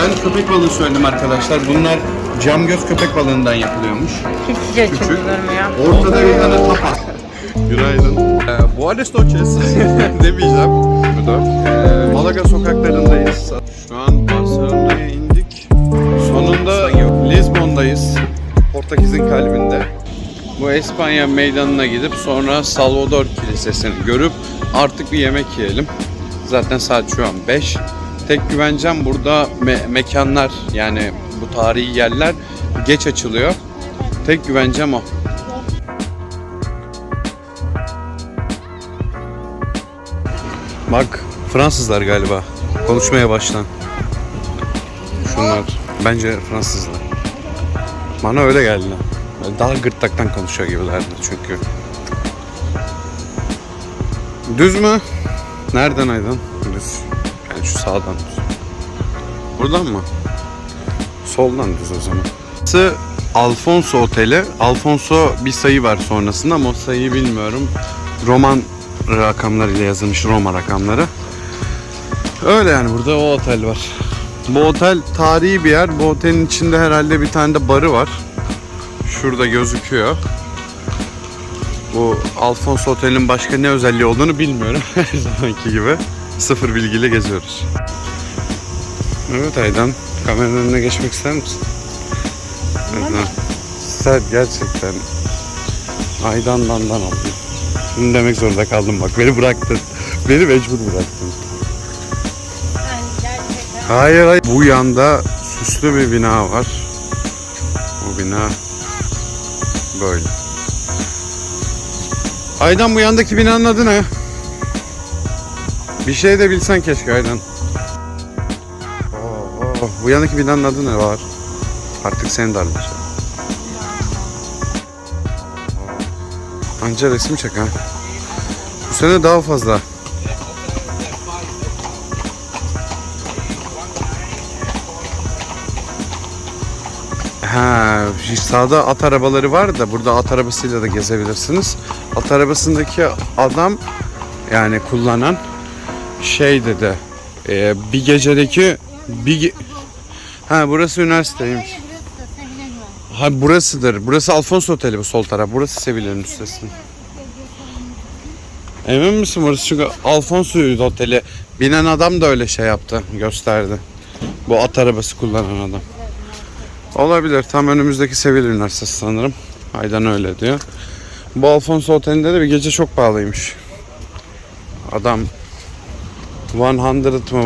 Ben köpek balığı söyledim arkadaşlar. Bunlar cam göz köpek balığından yapılıyormuş. Hiç sıcak Küçük. durmuyor. Ortada bir tane tapas. Günaydın. Ee, buenas noches demeyeceğim. Burada. Ee, Malaga sokaklarındayız. Şu an Barcelona'ya indik. Sonunda Lisbon'dayız. Portekiz'in kalbinde. Bu İspanya meydanına gidip sonra Salvador Kilisesi'ni görüp artık bir yemek yiyelim. Zaten saat şu an 5. Tek güvencem burada me- mekanlar yani bu tarihi yerler geç açılıyor. Tek güvencem o. Bak Fransızlar galiba. Konuşmaya başlan. Şunlar. Bence Fransızlar. Bana öyle geldi. Daha gırtlaktan konuşuyor gibilerdi çünkü. Düz mü? Nereden Aydan? Düz. Şu sağdan düz. Buradan mı? Soldan düz o zaman. Burası Alfonso Oteli. Alfonso bir sayı var sonrasında ama o sayıyı bilmiyorum. Roman rakamlarıyla yazılmış Roma rakamları. Öyle yani burada o otel var. Bu otel tarihi bir yer. Bu otelin içinde herhalde bir tane de barı var. Şurada gözüküyor. Bu Alfonso Otel'in başka ne özelliği olduğunu bilmiyorum. Her zamanki gibi. Sıfır bilgiyle geziyoruz. Evet Aydan. Kameranın önüne geçmek ister misin? Aydan. Sen gerçekten Aydan dandan oldun. Bunu demek zorunda kaldım bak. Beni bıraktın. Beni mecbur bıraktın. Hayır hayır. Bu yanda süslü bir bina var. Bu bina böyle. Aydan bu yandaki binanın adı ne? Bir şey de bilsen keşke Aydan. Oo, bu yandaki binanın adı ne var? Artık seni darlayacağım. Anca resim çek ha. Bu sene daha fazla. Ha, sağda at arabaları var da burada at arabasıyla da gezebilirsiniz. At arabasındaki adam yani kullanan şey dedi. e, bir gecedeki bir ge- Ha burası üniversiteymiş. Ha burasıdır. Burası Alfonso Oteli bu sol taraf. Burası Sevilla'nın üstesi. Emin misin burası? Çünkü Alfonso Oteli binen adam da öyle şey yaptı, gösterdi. Bu at arabası kullanan adam. Olabilir. Tam önümüzdeki Sevilla Üniversitesi sanırım. Aydan öyle diyor. Bu Alfonso Oteli'nde de bir gece çok pahalıymış. Adam 100 mı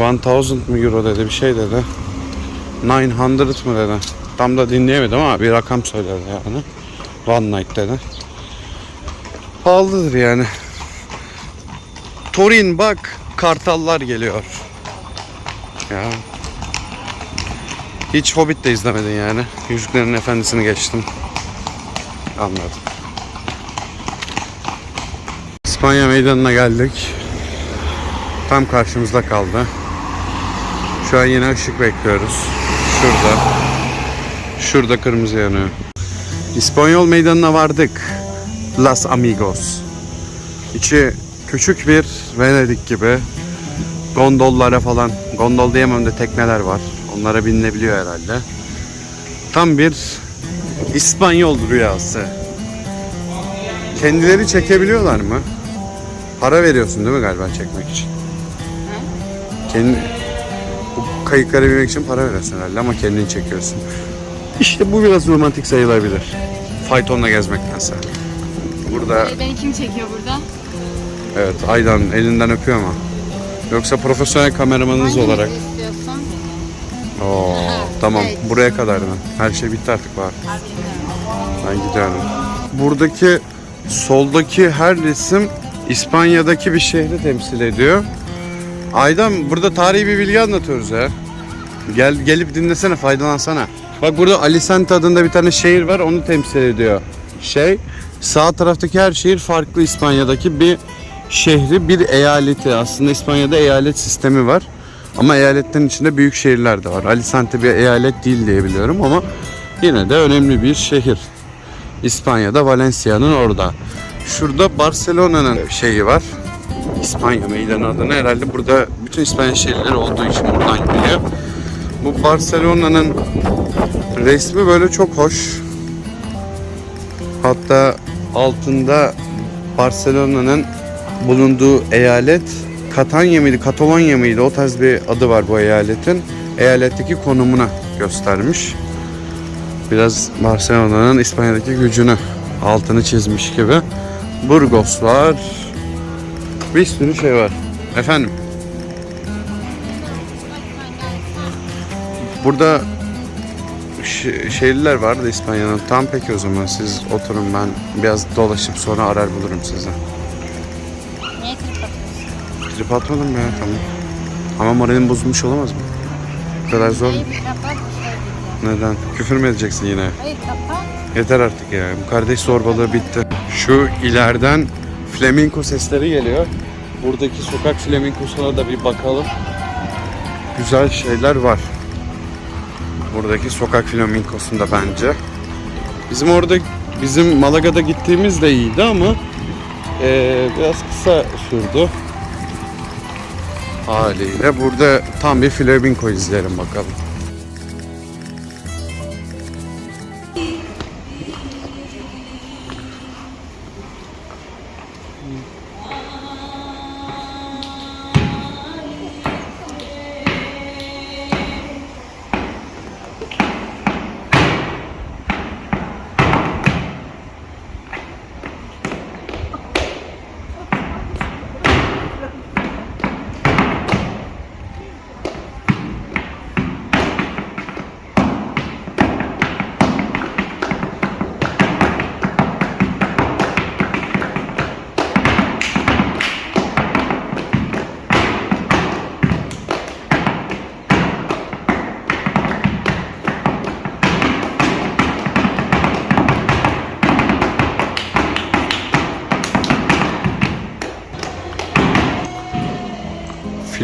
1000 mı euro dedi bir şey dedi. 900 mı dedi. Tam da dinleyemedim ama bir rakam söyledi yani. One night dedi. Pahalıdır yani. Torin bak kartallar geliyor. Ya. Hiç Hobbit de izlemedin yani. Yüzüklerin Efendisi'ni geçtim. Anladım. İspanya meydanına geldik. Tam karşımızda kaldı. Şu an yine ışık bekliyoruz. Şurada. Şurada kırmızı yanıyor. İspanyol meydanına vardık. Las Amigos. İçi küçük bir Venedik gibi. Gondollara falan, gondol diyemem de tekneler var. Onlara binilebiliyor herhalde. Tam bir İspanyol rüyası. Kendileri çekebiliyorlar mı? Para veriyorsun değil mi galiba çekmek için? Kendi, bu kayıklara binmek için para veriyorsun herhalde ama kendini çekiyorsun. İşte bu biraz romantik sayılabilir. Faytonla gezmektense. Burada Beni kim çekiyor burada? evet Aydan elinden öpüyor ama. Yoksa profesyonel kameramanınız olarak. Hanginizi istiyorsun? Oo, tamam evet. buraya kadardı. Her şey bitti artık var. Ben gidiyorum. Buradaki soldaki her resim İspanya'daki bir şehri temsil ediyor. Aydan burada tarihi bir bilgi anlatıyoruz ya. Gel gelip dinlesene faydalansana. Bak burada Alicante adında bir tane şehir var onu temsil ediyor. Şey sağ taraftaki her şehir farklı İspanya'daki bir şehri bir eyaleti. Aslında İspanya'da eyalet sistemi var. Ama eyaletlerin içinde büyük şehirler de var. Alicante bir eyalet değil diye biliyorum ama yine de önemli bir şehir. İspanya'da Valencia'nın orada. Şurada Barcelona'nın şeyi var. İspanya meydanı adına herhalde burada bütün İspanya şehirleri olduğu için buradan geliyor. Bu Barcelona'nın resmi böyle çok hoş. Hatta altında Barcelona'nın bulunduğu eyalet Katanya mıydı, Katalonya mıydı? O tarz bir adı var bu eyaletin. Eyaletteki konumuna göstermiş. Biraz Barcelona'nın İspanya'daki gücünü altını çizmiş gibi. Burgos var. Bir sürü şey var. Efendim? Burada şehirler vardı İspanya'nın. Tam peki o zaman siz oturun ben biraz dolaşıp sonra arar bulurum sizi. Niye trip atıyorsun? Trip atmadım ya tamam. Ama moralim bozulmuş olamaz mı? Bu kadar zor. Bir şey. Neden? Küfür mü edeceksin yine? Hayır kapat. Yeter artık ya. Bu kardeş zorbalığı bitti. Şu ileriden flamenco sesleri geliyor. Buradaki sokak flamencosuna da bir bakalım. Güzel şeyler var. Buradaki sokak flamencosunda bence. Bizim orada bizim Malaga'da gittiğimiz de iyiydi ama eee, biraz kısa sürdü. Haliyle burada tam bir flamenco izleyelim bakalım.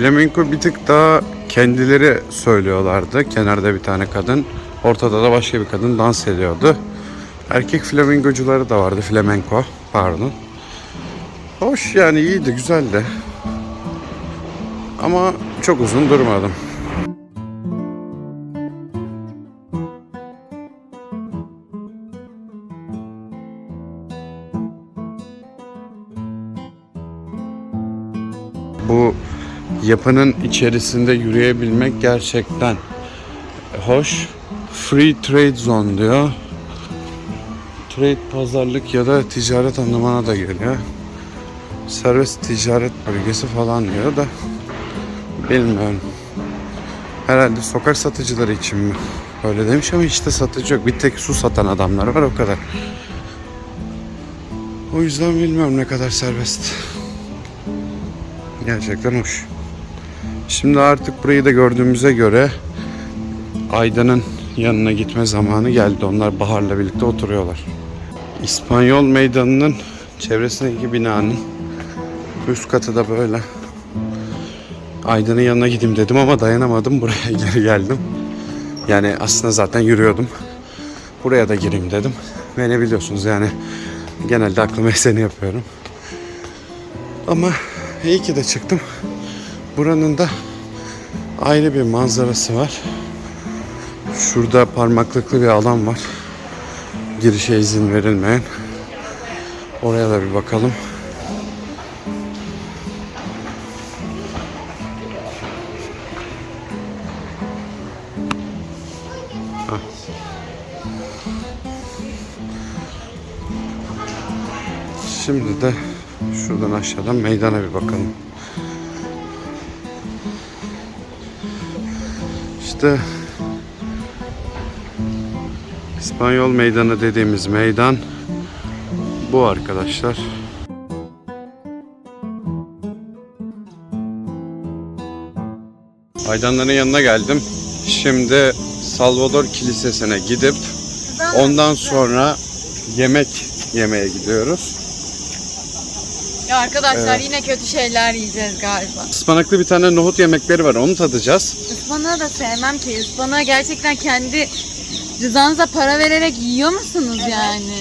Flamenco bir tık daha kendileri söylüyorlardı. Kenarda bir tane kadın, ortada da başka bir kadın dans ediyordu. Erkek flamencocuları da vardı, flamenco pardon. Hoş yani iyiydi, güzeldi. Ama çok uzun durmadım. Bu yapının içerisinde yürüyebilmek gerçekten hoş. Free trade zone diyor. Trade pazarlık ya da ticaret anlamına da geliyor. Serbest ticaret bölgesi falan diyor da bilmiyorum. Herhalde sokak satıcıları için mi? Öyle demiş ama işte satıcı yok. Bir tek su satan adamlar var o kadar. O yüzden bilmiyorum ne kadar serbest. Gerçekten hoş. Şimdi artık burayı da gördüğümüze göre Ayda'nın yanına gitme zamanı geldi. Onlar Bahar'la birlikte oturuyorlar. İspanyol Meydanı'nın çevresindeki binanın üst katı da böyle. Ayda'nın yanına gideyim dedim ama dayanamadım. Buraya geri geldim. Yani aslında zaten yürüyordum. Buraya da gireyim dedim. Beni biliyorsunuz yani genelde aklım eseni yapıyorum. Ama iyi ki de çıktım. Buranın da ayrı bir manzarası var. Şurada parmaklıklı bir alan var. Girişe izin verilmeyen. Oraya da bir bakalım. Şimdi de şuradan aşağıdan meydana bir bakalım. İşte İspanyol Meydanı dediğimiz meydan bu arkadaşlar. Aydanların yanına geldim. Şimdi Salvador Kilisesi'ne gidip ondan sonra yemek yemeye gidiyoruz. Ya arkadaşlar yine kötü şeyler yiyeceğiz galiba. Ispanaklı bir tane nohut yemekleri var onu tadacağız. Ispanağı da sevmem ki. Ispanağı gerçekten kendi rızanıza para vererek yiyor musunuz yani?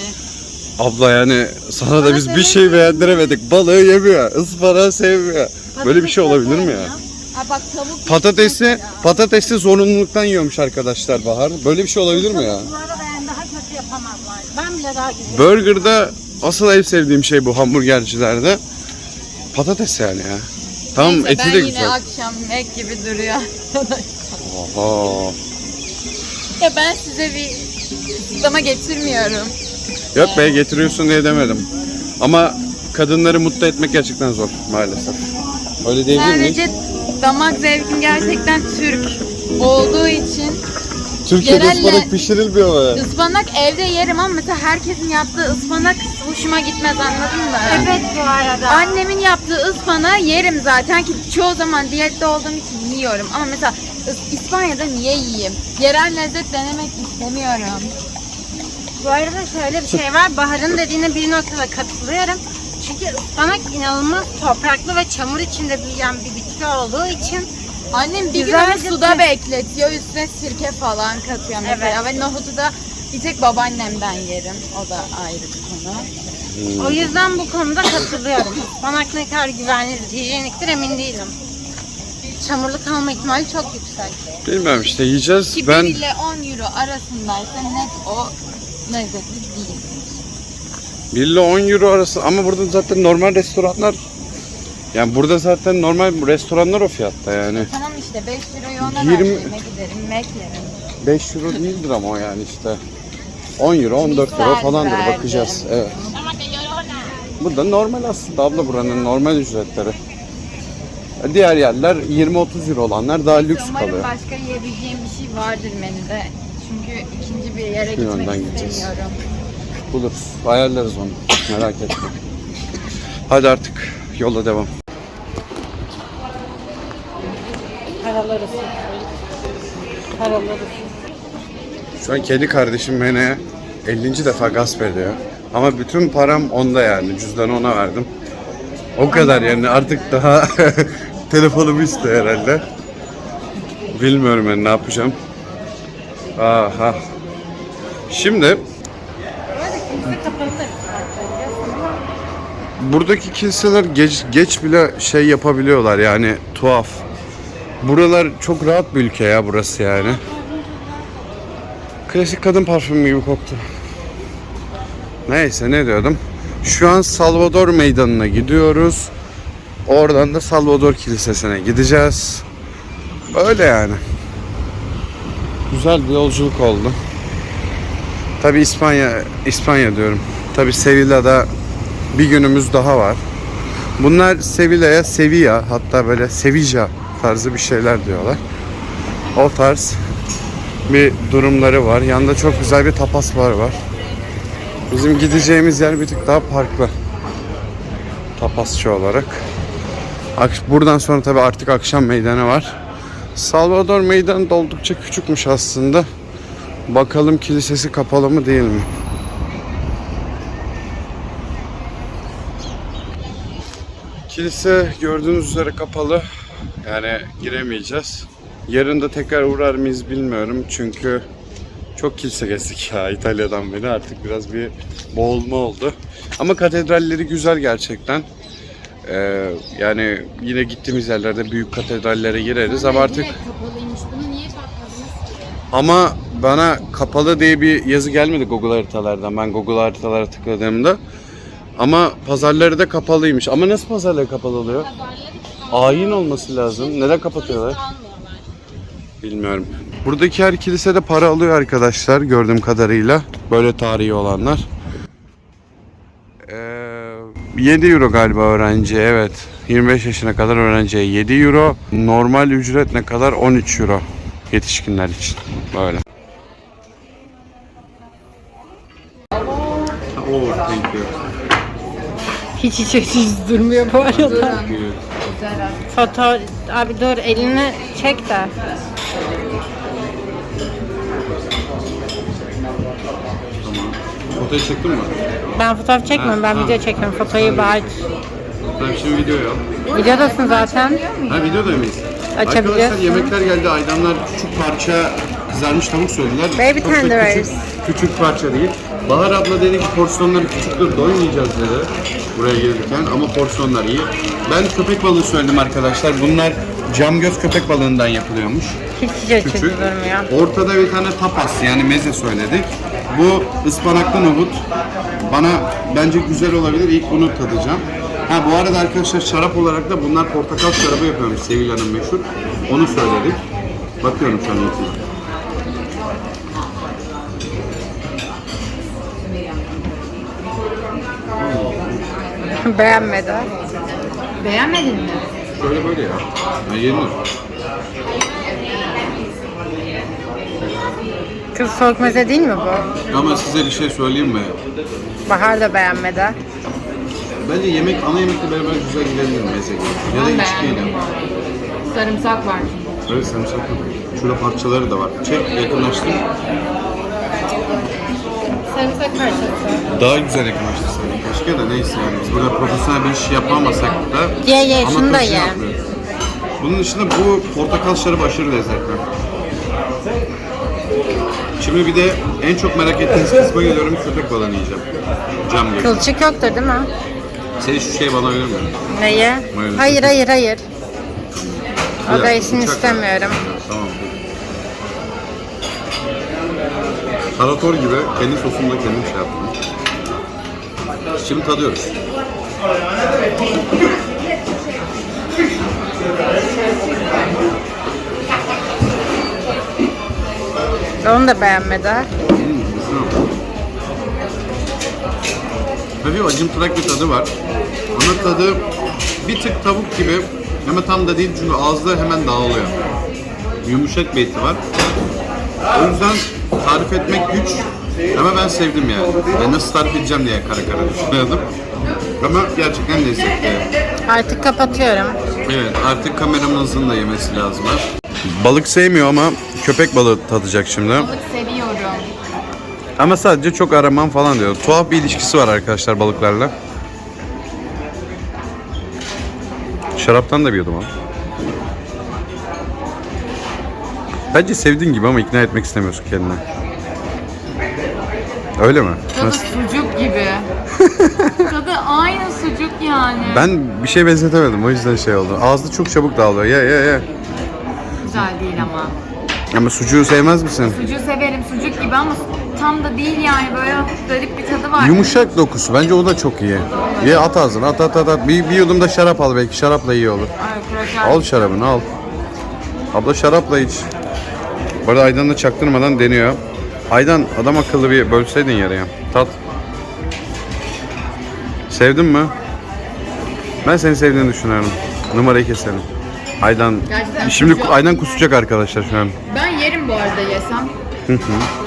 Abla yani sana da biz bir şey beğendiremedik. Balığı yemiyor, ıspanağı sevmiyor. Böyle bir şey olabilir mi ya? Ha bak tavuk Patatesi, patatesi zorunluluktan yiyormuş arkadaşlar Bahar. Böyle bir şey olabilir mi ya? Bu arada ben daha kötü yapamazlar. Ben bile daha güzel. Burger'da asıl en sevdiğim şey bu hamburgercilerde. Patates yani ya. Tamam Neyse, eti ben de yine güzel. akşam Mac gibi duruyor. Oha. ya ben size bir kısıtlama getirmiyorum. Yok be getiriyorsun diye demedim. Ama kadınları mutlu etmek gerçekten zor maalesef. Öyle diyebilir miyiz? Sadece damak zevkim gerçekten Türk olduğu için Türkiye'de genelde- ıspanak pişirilmiyor be. ıspanak evde yerim ama mesela herkesin yaptığı ıspanak hoşuma gitmez anladın mı? Evet bu arada. Annemin yaptığı ıspanağı yerim zaten ki çoğu zaman diyette olduğum için yiyorum. Ama mesela İs- İspanya'da niye yiyeyim? Yerel lezzet denemek istemiyorum. Bu arada şöyle bir şey var. Bahar'ın dediğine bir noktada katılıyorum. Çünkü ıspanak inanılmaz topraklı ve çamur içinde büyüyen bir bitki olduğu için Annem bir gün Güzelce onu suda pi- bekletiyor, üstüne sirke falan katıyor mesela. Ve nohutu da bir tek babaannemden yerim. O da ayrı bir konu. o yüzden bu konuda katılıyorum. Ispanak ne kadar güvenlidir, hijyeniktir emin değilim. Çamurlu kalma ihtimali çok yüksek. Bilmem işte yiyeceğiz. Ki Ben 1 ile 10 euro arasındaysa net o lezzetli değil. 1 ile 10 euro arası ama burada zaten normal restoranlar yani burada zaten normal restoranlar o fiyatta yani. Tamam işte 5 euroyu ona 20 verdiğime giderim, Mac yerim. 5 euro değildir ama o yani işte. 10 euro 14 euro Misal falandır verdim. bakacağız. Evet. Bu da normal aslında abla buranın normal ücretleri. Diğer yerler 20-30 euro olanlar daha lüks Umarım kalıyor. başka yiyebileceğim bir şey vardır menüde. Çünkü ikinci bir yere Bir yönden gitmek gideceğiz. istemiyorum. Buluruz. Ayarlarız onu. Merak etme. Hadi artık yola devam. Paraları Paraları Şu an kedi kardeşim beni 50. defa gasp ediyor. Ama bütün param onda yani. Cüzdanı ona verdim. O kadar yani artık daha telefonumu istiyor herhalde. Bilmiyorum ben ne yapacağım. Aha. Şimdi buradaki kiliseler geç, geç bile şey yapabiliyorlar yani tuhaf. Buralar çok rahat bir ülke ya burası yani. Klasik kadın parfümü gibi koktu. Neyse ne diyordum. Şu an Salvador Meydanı'na gidiyoruz. Oradan da Salvador Kilisesi'ne gideceğiz. Öyle yani. Güzel bir yolculuk oldu. Tabi İspanya, İspanya diyorum. Tabi Sevilla'da bir günümüz daha var. Bunlar Sevilla'ya Sevilla hatta böyle Sevilla tarzı bir şeyler diyorlar. O tarz bir durumları var. Yanında çok güzel bir tapas bar var. Bizim gideceğimiz yer bir tık daha farklı. Tapasçı olarak. Ak- Buradan sonra tabii artık akşam meydanı var. Salvador meydanı da oldukça küçükmüş aslında. Bakalım kilisesi kapalı mı değil mi? Kilise gördüğünüz üzere kapalı. Yani giremeyeceğiz. Yarın da tekrar uğrar mıyız bilmiyorum. Çünkü çok kilise gezdik ya İtalya'dan beri. Artık biraz bir boğulma oldu. Ama katedralleri güzel gerçekten. Ee, yani yine gittiğimiz yerlerde büyük katedrallere gireriz ama artık ama bana kapalı diye bir yazı gelmedi Google haritalardan. Ben Google haritalara tıkladığımda. Ama pazarları da kapalıymış. Ama nasıl pazarları kapalı oluyor? Ayin olması lazım. Neden kapatıyorlar? Bilmiyorum. Buradaki her kilisede para alıyor arkadaşlar gördüğüm kadarıyla. Böyle tarihi olanlar. Ee, 7 euro galiba öğrenci evet. 25 yaşına kadar öğrenciye 7 euro. Normal ücret ne kadar? 13 euro. Yetişkinler için. Böyle. Oh, thank you. Hiç hiç hiç durmuyor bu arada. Foto abi dur elini çek de. Fotoğrafı çektin mi? Ben fotoğraf çekmiyorum ben Ha, video çekiyorum. Fotoyu bari. Ben şimdi video yap. Videodasın zaten. Ha videoda mıyız? Açabiliyorsun. Arkadaşlar yemekler geldi. Aydanlar küçük parça kızarmış tavuk söylediler. Baby Çok tenders. Küçük, küçük parça değil. Bahar abla dedi ki porsiyonları küçüktür doymayacağız dedi. Buraya gelirken ama porsiyonlar iyi. Ben köpek balığı söyledim arkadaşlar. Bunlar cam göz köpek balığından yapılıyormuş. Hiç Küçük. durmuyor. Ortada bir tane tapas yani meze söyledik. Bu ıspanaklı nohut. Bana bence güzel olabilir. İlk bunu tadacağım. Ha bu arada arkadaşlar şarap olarak da bunlar portakal şarabı yapıyormuş Sevilla'nın meşhur. Onu söyledik. Bakıyorum şu an notuna. Beğenmedi. Beğenmedin mi? Şöyle böyle ya. ya yenir. Kız soğuk meze değil mi bu? Ama size bir şey söyleyeyim mi? Bahar da beğenmedi. Bence yemek, ana yemekle beraber güzel gidebilir meze gibi. Ya da Ben içkiyle. Sarımsak var. Evet sarımsak var. Şurada parçaları da var. Çek yakınlaştır. Sarımsak parçası. Daha güzel yakınlaştırsaydık. Keşke de neyse yani. Biz burada profesyonel bir iş yapamasak da Ye ye şunu da ye. yapıyoruz. Bunun dışında bu portakal şarabı aşırı lezzetli. Şimdi bir de en çok merak ettiğiniz kısma geliyorum. Köpek balığını yiyeceğim. Cam gibi. Kılçık yoktur değil mi? Sen şu şeyi bana verir misin? Neyi? Mayonez. Hayır hayır hayır. O da işini istemiyorum. Tamam. Tarator gibi kendi sosumda kendim şey yaptım. Şimdi tadıyoruz. Onu da beğenmedi. Güzel. Hafif acımtırak bir tadı var. Ama tadı bir tık tavuk gibi ama tam da değil çünkü ağızda hemen dağılıyor. Yumuşak bir eti var. O yüzden tarif etmek güç ama ben sevdim yani. yani nasıl tarif edeceğim diye kara kara düşünüyordum. Ama gerçekten lezzetli. Artık kapatıyorum. Evet artık kameramızın da yemesi lazım. Balık sevmiyor ama köpek balığı tadacak şimdi. Balık seviyorum. Ama sadece çok aramam falan diyor. Tuhaf bir ilişkisi var arkadaşlar balıklarla. Şaraptan da bir yudum al. Bence sevdiğin gibi ama ikna etmek istemiyorsun kendine. Öyle mi? Tadı Nasıl? sucuk gibi. Tadı aynı sucuk yani. Ben bir şey benzetemedim o yüzden şey oldu. Ağızda çok çabuk dağılıyor. Ye ye ye. Güzel değil ama. Ama sucuğu sevmez misin? Sucuğu severim sucuk gibi ama tam da değil yani böyle garip bir tadı var. Yumuşak dokusu. Bence o da çok iyi. Ye at ağzına at at at. at. Bir, bir yudum da şarap al belki. Şarapla iyi olur. Ay, kraker. Al şarabını al. Abla şarapla iç. Bu arada Aydan da çaktırmadan deniyor. Aydan adam akıllı bir bölseydin yarıya. Tat. Sevdin mi? Ben seni sevdiğini düşünüyorum. Numarayı keselim. Aydan. Gerçekten Şimdi sucuk- Aydan kusacak arkadaşlar şu an. Ben yerim bu arada yesem. Hı hı.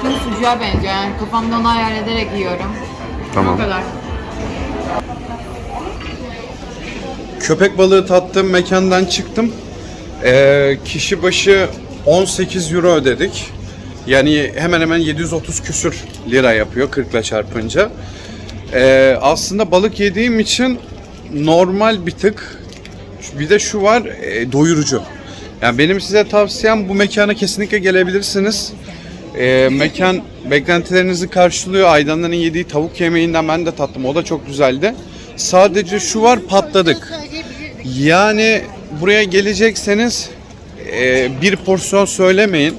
Çünkü sucuğa benziyor yani kafamda onu hayal ederek yiyorum. Tamam. O kadar. Köpek balığı tattığım mekandan çıktım. Ee, kişi başı 18 euro ödedik. Yani hemen hemen 730 küsür lira yapıyor 40 ile çarpınca. Ee, aslında balık yediğim için normal bir tık. Bir de şu var e, doyurucu. Yani benim size tavsiyem bu mekana kesinlikle gelebilirsiniz. Ee, mekan beklentilerinizi karşılıyor. Aydanların yediği tavuk yemeğinden ben de tattım. O da çok güzeldi. Sadece şu var patladık. Yani buraya gelecekseniz e, bir porsiyon söylemeyin.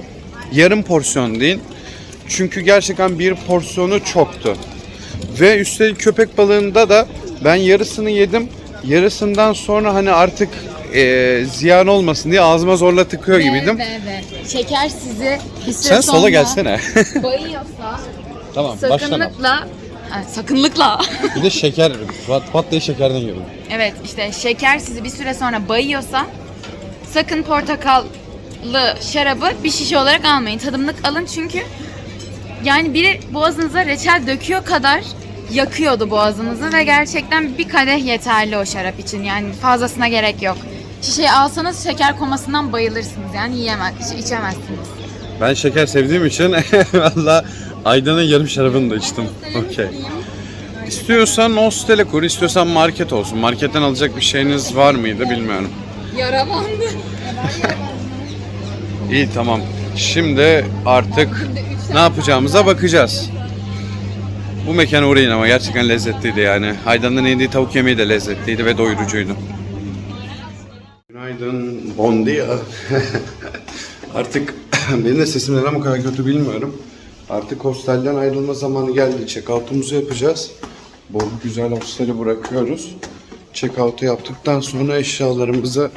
Yarım porsiyon deyin. Çünkü gerçekten bir porsiyonu çoktu. Ve üstelik köpek balığında da ben yarısını yedim. Yarısından sonra hani artık e, ziyan olmasın diye ağzıma zorla tıkıyor gibiydim. Ve, ve. Şeker sizi bir süre Sen sola gelsene. bayıyorsa tamam sakınlıkla Ha, sakınlıkla Bir de şeker, pat, pat diye şekerden yiyorum. Evet işte şeker sizi bir süre sonra bayıyorsa sakın portakallı şarabı bir şişe olarak almayın. Tadımlık alın çünkü yani biri boğazınıza reçel döküyor kadar yakıyordu boğazınızı ve gerçekten bir kadeh yeterli o şarap için. Yani fazlasına gerek yok. Şişeyi alsanız şeker komasından bayılırsınız yani yiyemez, iç- içemezsiniz. Ben şeker sevdiğim için valla Aydan'ın yarım şarabını da içtim. Okey. İstiyorsan hostele kur, istiyorsan market olsun. Marketten alacak bir şeyiniz var mıydı bilmiyorum. Yaralandı. İyi tamam. Şimdi artık ne yapacağımıza bakacağız. Bu mekana uğrayın ama gerçekten lezzetliydi yani. Aydan'ın yediği tavuk yemeği de lezzetliydi ve doyurucuydu. Günaydın. Bon dia. Artık benim de sesim neden bu kadar kötü bilmiyorum. Artık hostelden ayrılma zamanı geldi. Check-out'umuzu yapacağız. Bu güzel hosteli bırakıyoruz. Check-out'u yaptıktan sonra eşyalarımızı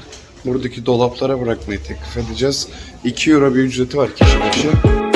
buradaki dolaplara bırakmayı teklif edeceğiz. 2 euro bir ücreti var kişi başı.